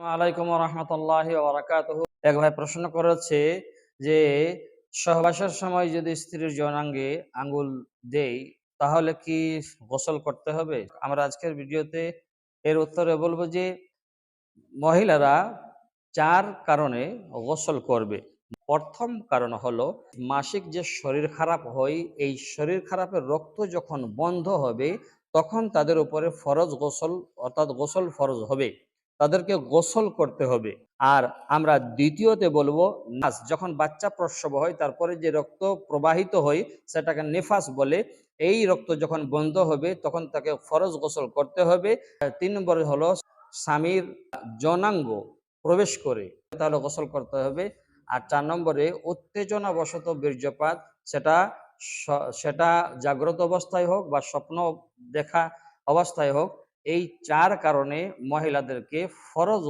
আলাইকুম রহমতুল্লাহ এক ভাই প্রশ্ন করেছে যে, সহবাসের সময় যদি স্ত্রীর যৌনাঙ্গে আঙ্গুল দেই, তাহলে কি গোসল করতে হবে? আমরা আজকের ভিডিওতে এর উত্তরে বলব যে, মহিলারা চার কারণে গোসল করবে। প্রথম কারণ হলো, মাসিক যে শরীর খারাপ হয়, এই শরীর খারাপের রক্ত যখন বন্ধ হবে, তখন তাদের উপরে ফরজ গোসল অর্থাৎ গোসল ফরজ হবে। তাদেরকে গোসল করতে হবে। আর আমরা দ্বিতীয়তে বলব নাস যখন বাচ্চা প্রসব হয়, তারপরে যে রক্ত প্রবাহিত হয়, সেটাকে নেফাস বলে। এই রক্ত যখন বন্ধ হবে, তখন তাকে ফরজ গোসল করতে হবে। তিন নম্বরে হলো, স্বামীর জনাঙ্গ প্রবেশ করে, তাহলে গোসল করতে হবে। আর চার নম্বরে, উত্তেজনাবশত বীর্যপাত, সেটা সেটা জাগ্রত অবস্থায় হোক বা স্বপ্ন দেখা অবস্থায় হোক এই চার কারণে মহিলাদেরকে ফরজ